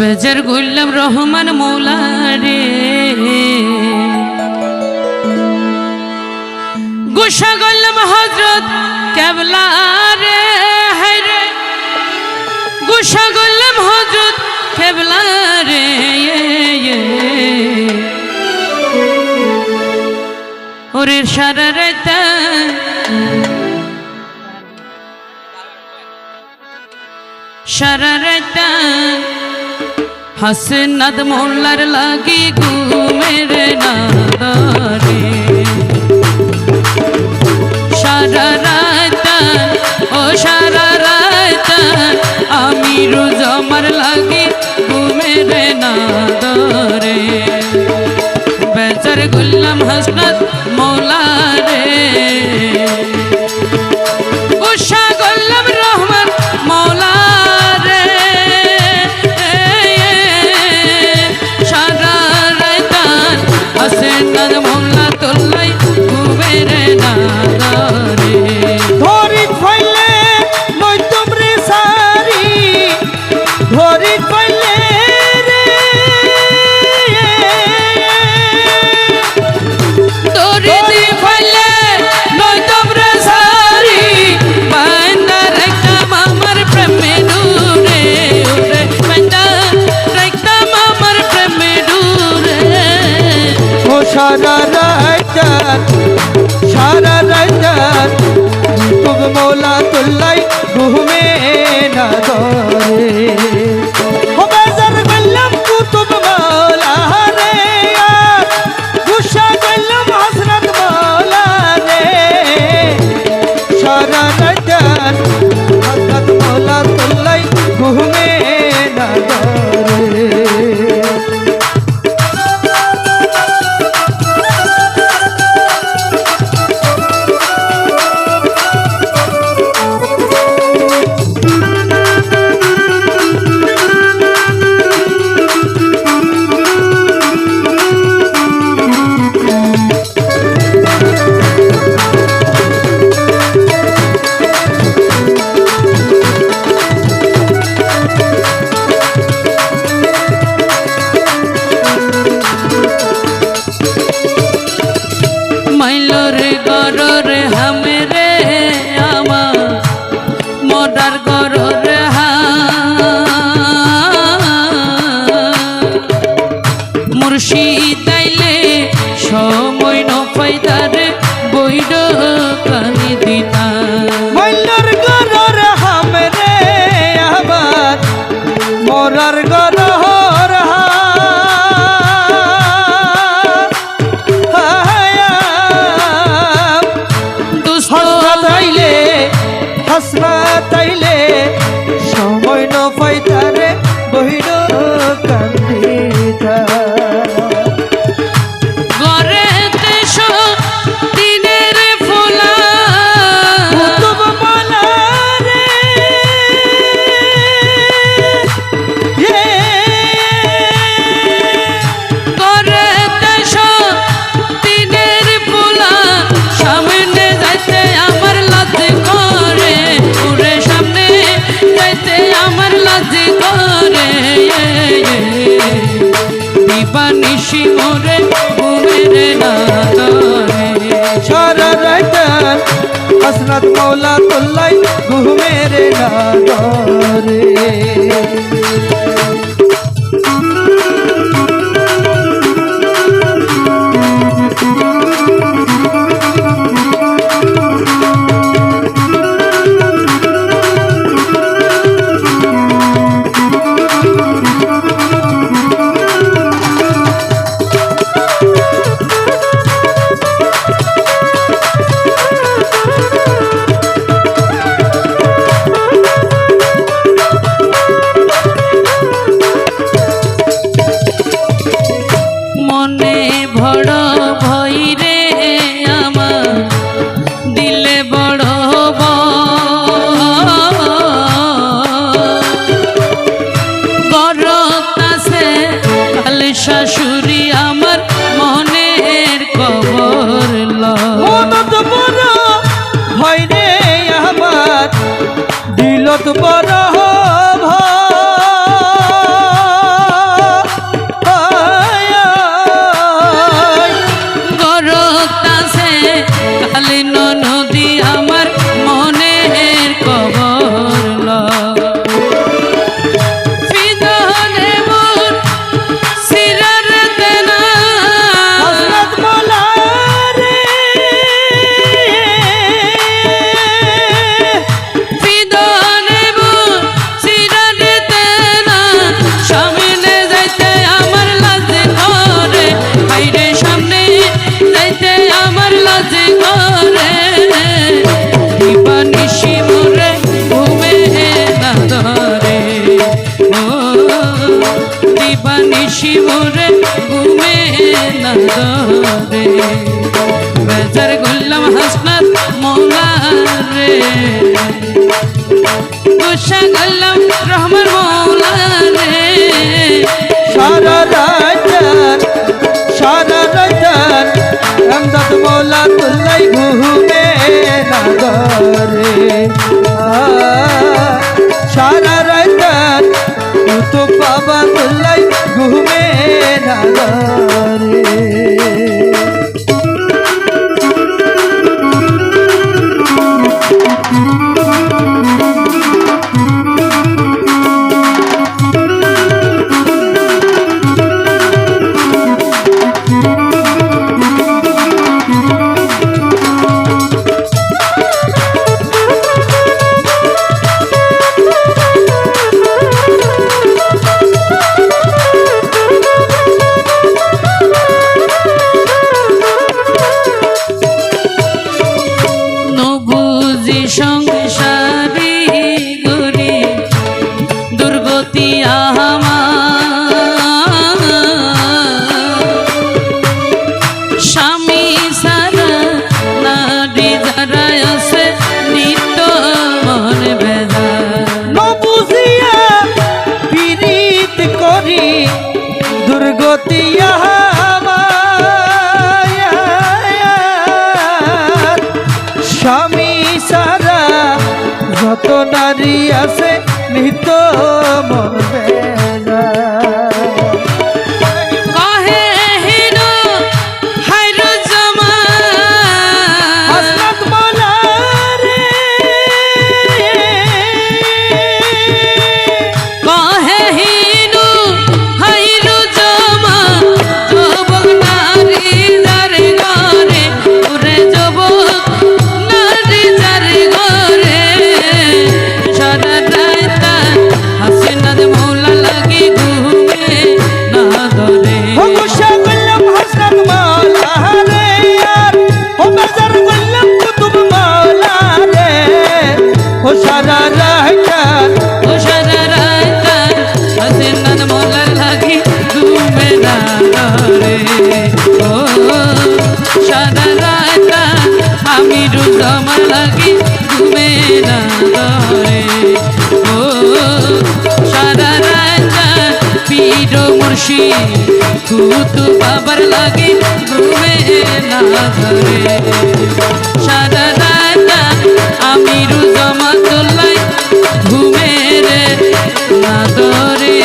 বেজার গুল্লাম রহমান মৌলারে গুসা গল্লাম হজরত কেবলারে হরে গুসা গল্লাম হজরত কেবলারে ওরে সারা রাতা শররত হাসনাদ মোল্লার লাগি ঘুমের নাদারে শররত ও শররত আমি রোজ আমার লাগি ঘুমের নাদারে বেচার গুল্লাম হাসন সারা রাত সারা honrar বাসি মোরে ঘুমের নাদরে সারা রাতান হসরত মৌলা তুল্লাই ঘুমের নাদরে হইলে বড় বড় কাছে কালে শাশুড়ি আমার মনের খবর লত বড় হয় রে আমার। দিলত বড় দিবানিশি মোরে ঘুমে না ধরে বেজার গোল্লাম হাসনাত মৌলা রে গুসা গোল্লাম রহমান মৌলা রে সারা রাজার সারা রাজার আমদাদ মৌলা তুল্লাই ঘুমে নগরে সারা বাবা তুল্লাই ঘুমে না নবুজি 生。নারী আছে নিত মন বেলা রোজ আমার লাগি ঘুমে না ধরে। ও, সারা রাইতা পীর মুর্শি কুতু বাবার লাগি ঘুমে না ধরে। সারা রাইতা আমি রোজ তোলাই ঘুমে রে না ধরে।